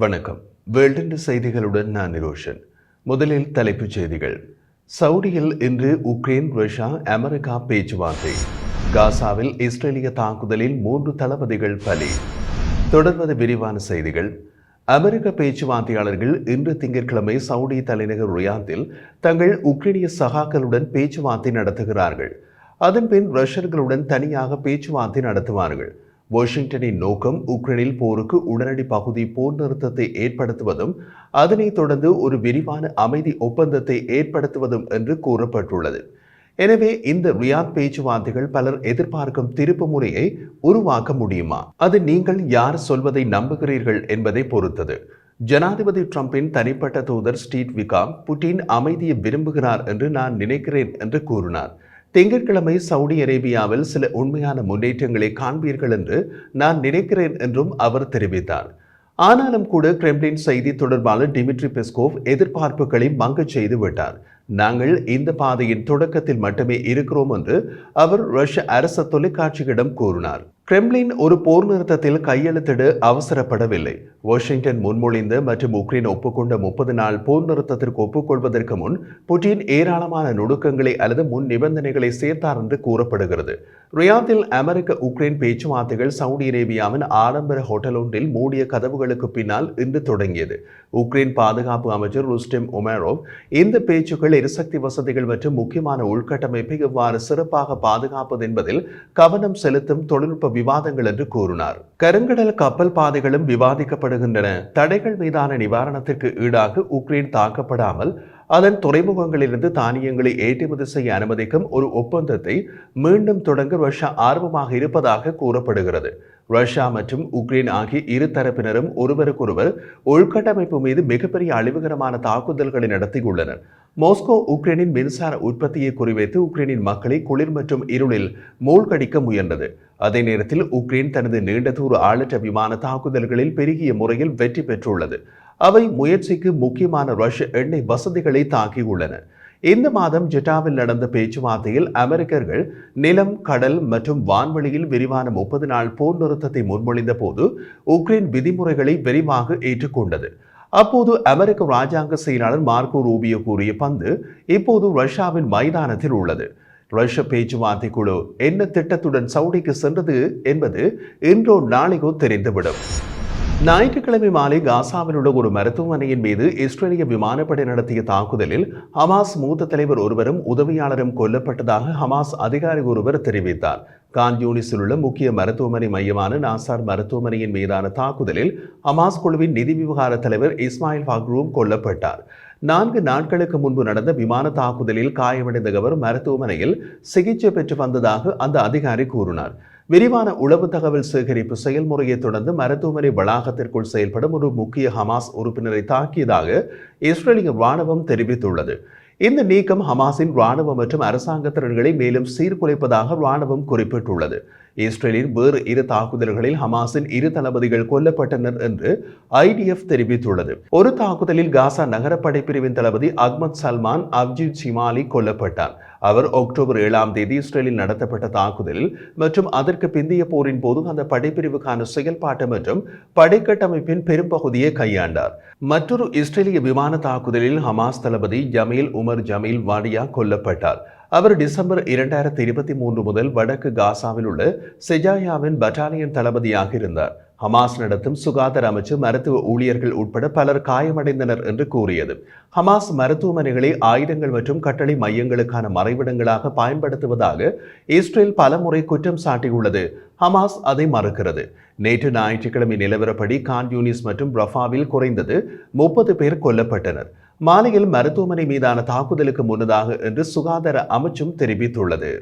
வணக்கம். வேல்டன் செய்திகளுடன் நான் நிரோஷன் முதலில் தலைப்புச் செய்திகள். சவுடியில் இன்று உக்ரைன் ரஷ்யா அமெரிக்கா பேச்சுவார்த்தை. காசாவில் இஸ்ரேலிய தாக்குதலில் மூன்று தளபதிகள் பலி. தொடர்வது விரிவான செய்திகள். அமெரிக்க பேச்சுவார்த்தையாளர்கள் இன்று திங்கட்கிழமை சவுடி தலைநகர் ரியாத்தில் தங்கள் உக்ரைனிய சகாக்களுடன் பேச்சுவார்த்தை நடத்துகிறார்கள். அதன்பின் ரஷ்யர்களுடன் தனியாக பேச்சுவார்த்தை நடத்துவார்கள். வாஷிங்டனின் நோக்கம் உக்ரைனில் போருக்கு உடனடி பகுதி போர் நிறுத்தத்தை ஏற்படுத்துவதும் அதனைத் தொடர்ந்து ஒரு விரிவான அமைதி ஒப்பந்தத்தை ஏற்படுத்துவதும் என்று கூறப்பட்டுள்ளது. எனவே இந்த ரியாத் பேச்சுவார்த்தைகள் பலர் எதிர்பார்க்கும் திருப்பு முறையை உருவாக்க முடியுமா? அது நீங்கள் யார் சொல்வதை நம்புகிறீர்கள் என்பதை பொறுத்தது. ஜனாதிபதி டிரம்பின் தனிப்பட்ட தூதர் ஸ்டீட் விகாம் புட்டின் அமைதியை விரும்புகிறார் என்று நான் நினைக்கிறேன் என்று கூறினார். திங்கட்கிழமை சவுடி அரேபியாவில் சில உண்மையான முன்னேற்றங்களை காண்பீர்கள் என்று நான் நினைக்கிறேன் என்றும் அவர் தெரிவித்தார். ஆனாலும் கூட கிரெம்ளின் செய்தி தொடர்பாளர் டிமிட்ரி பெஸ்கோவ் எதிர்பார்ப்புகளை மங்கச் செய்து விட்டார். நாங்கள் இந்த பாதையின் தொடக்கத்தில் மட்டுமே இருக்கிறோம் என்று அவர் ரஷ்ய அரச தொலைக்காட்சியிடம் கூறினார். கிரெம்லின் ஒரு போர் நிறுத்தத்தில் கையெழுத்திட அவசரப்படவில்லை. வாஷிங்டன் முன்மொழிந்து மற்றும் உக்ரைன் ஒப்புக்கொண்ட முப்பது நாள் போர் நிறுத்தத்திற்கு ஒப்புக்கொள்வதற்கு முன் புட்டின் ஏராளமான நுணுக்கங்களை அல்லது முன் நிபந்தனைகளை சேர்த்தார் என்று கூறப்படுகிறது. ரியாத்தில் அமெரிக்க உக்ரைன் பேச்சுவார்த்தைகள் சவுதி அரேபியாவின் ஆடம்பர ஹோட்டல் ஒன்றில் மூடிய கதவுகளுக்கு பின்னால் இன்று தொடங்கியது. உக்ரைன் பாதுகாப்பு அமைச்சர் ருஸ்டெம் உமேரோவ் இந்த பேச்சுக்கள் எரிசக்தி வசதிகள் மற்றும் முக்கியமான உள்கட்டமைப்பை எவ்வாறு சிறப்பாக பாதுகாப்பது என்பதில் கவனம் செலுத்தும் தொழில்நுட்ப விவாதங்கள் என்று கூறினார். கருங்கடல் கப்பல் பாதைகளும் விவாதிக்கப்படுகின்றன. தடைகள் மீதான நிவாரணத்திற்கு ஈடாக உக்ரைன் தாக்கப்படாமல் அதன் துறைமுகங்களிலிருந்து தானியங்களை ஏற்றுமதி செய்ய அனுமதிக்கும் ஒரு ஒப்பந்தத்தை மீண்டும் தொடங்க ரஷ்யா ஆர்வமாக இருப்பதாக கூறப்படுகிறது. ரஷ்யா மற்றும் உக்ரைன் ஆகிய இரு தரப்பினரும் ஒருவருக்கொருவர் உள்கட்டமைப்பு மீது மிகப்பெரிய அழிவுகரமான தாக்குதல்களை நடத்தியுள்ளனர். மாஸ்கோ உக்ரைனின் மின்சார உற்பத்தியை குறிவைத்து உக்ரைனின் மக்களை குளிர் மற்றும் இருளில் மூழ்கடிக்க முயன்றது. அதே நேரத்தில் உக்ரைன் தனது நீண்ட தூர ஆளற்ற விமான தாக்குதல்களில் பெருகிய முறையில் வெற்றி பெற்றுள்ளது. அவை முயற்சிக்கு முக்கியமான ரஷ்ய எண்ணெய் வசதிகளை தாக்கியுள்ளன. இந்த மாதம் ஜெட்டாவில் நடந்த பேச்சுவார்த்தையில் அமெரிக்கர்கள் நிலம் கடல் மற்றும் வான்வெளியில் விரிவான முப்பது நாள் போர் நிறுத்தத்தை முன்மொழிந்த போது உக்ரைன் விதிமுறைகளை விரிவாக ஏற்றுக்கொண்டது. அப்போது அமெரிக்க ராஜாங்க செயலாளர் மார்க்கோ ரூபியோ கூறிய பந்து இப்போது ரஷ்யாவின் மைதானத்தில் உள்ளது. ரஷ்ய பேச்சுவார்த்தை குழு என்ன திட்டத்துடன் சவுடிக்கு சென்றது என்பது இன்றோ நாளைக்கோ தெரிந்துவிடும். ஞாயிற்றுக்கிழமை மாலை காசாவில் உள்ள ஒரு மருத்துவமனையின் மீது இஸ்ரேலிய விமானப்படை நடத்திய தாக்குதலில் ஹமாஸ் மூத்த தலைவர் ஒருவரும் உதவியாளரும் கொல்லப்பட்டதாக ஹமாஸ் அதிகாரி ஒருவர் தெரிவித்தார். கான்யூனிஸில் உள்ள முக்கிய மருத்துவமனை மையமான நாசார் மருத்துவமனையின் மீதான தாக்குதலில் ஹமாஸ் குழுவின் நிதி விவகார தலைவர் இஸ்மாயில் ஃபக்ரூம் கொல்லப்பட்டார். நான்கு நாட்களுக்கு முன்பு நடந்த விமான தாக்குதலில் காயமடைந்தவர் மருத்துவமனையில் சிகிச்சை பெற்று வந்ததாக அந்த அதிகாரி கூறினார். விரிவான உளவு தகவல் சேகரிப்பு செயல்முறையை தொடர்ந்து மருத்துவமனை வளாகத்திற்குள் செயல்படும் ஒரு முக்கிய ஹமாஸ் உறுப்பினரை தாக்கியதாக இஸ்ரேலிய ராணுவம் தெரிவித்துள்ளது. இந்த நீக்கம் ஹமாஸின் ராணுவ மற்றும் அரசாங்க திறன்களை மேலும் சீர்குலைப்பதாக ராணுவம் குறிப்பிட்டுள்ளது. இஸ்ரேலின் வேறு இரு தாக்குதல்களில் ஹமாஸின் இரு தளபதிகள் கொல்லப்பட்டனர் என்று ஐடிஎஃப் தெரிவித்துள்ளது. ஒரு தாக்குதலில் காசா நகர படைப்பிரிவின் தளபதி அக்மத் சல்மான் அப்ஜித் சிமாலி கொல்லப்பட்டார். அவர் அக்டோபர் ஏழாம் தேதி இஸ்ரேலில் நடத்தப்பட்ட தாக்குதலில் மற்றும் அதற்கு பிந்தைய போரின் போது அந்த படைப்பிரிவுக்கான செயல்பாட்டு மற்றும் படைக்கட்டமைப்பின் பெரும்பகுதியை கையாண்டார். மற்றொரு இஸ்ரேலிய விமான தாக்குதலில் ஹமாஸ் தளபதி ஜமீல் உமர் ஜமீல் வாடியா கொல்லப்பட்டார். அவர் டிசம்பர் இரண்டாயிரத்தி இருபத்தி மூன்று முதல் வடக்கு காசாவில் உள்ள செஜாயாவின் பட்டாலியன் தளபதியாக இருந்தார். ஹமாஸ் நடத்தும் சுகாதார அமைச்சு மருத்துவ ஊழியர்கள் உட்பட பலர் காயமடைந்தனர் என்று கூறியது. ஹமாஸ் மருத்துவமனைகளை ஆயுதங்கள் மற்றும் கட்டளை மையங்களுக்கான மறைவிடங்களாக பயன்படுத்துவதாக இஸ்ரேல் பலமுறை குற்றம் சாட்டியுள்ளது. ஹமாஸ் அதை மறுக்கிறது. நேற்று ஞாயிற்றுக்கிழமை நிலவரப்படி கான் யூனிஸ் மற்றும் ரஃபாவில் குறைந்தது முப்பது பேர் கொல்லப்பட்டனர். மாலையில் மருத்துவமனை மீதான தாக்குதலுக்கு முன்னதாக என்று சுகாதார அமைச்சும் தெரிவித்துள்ளது.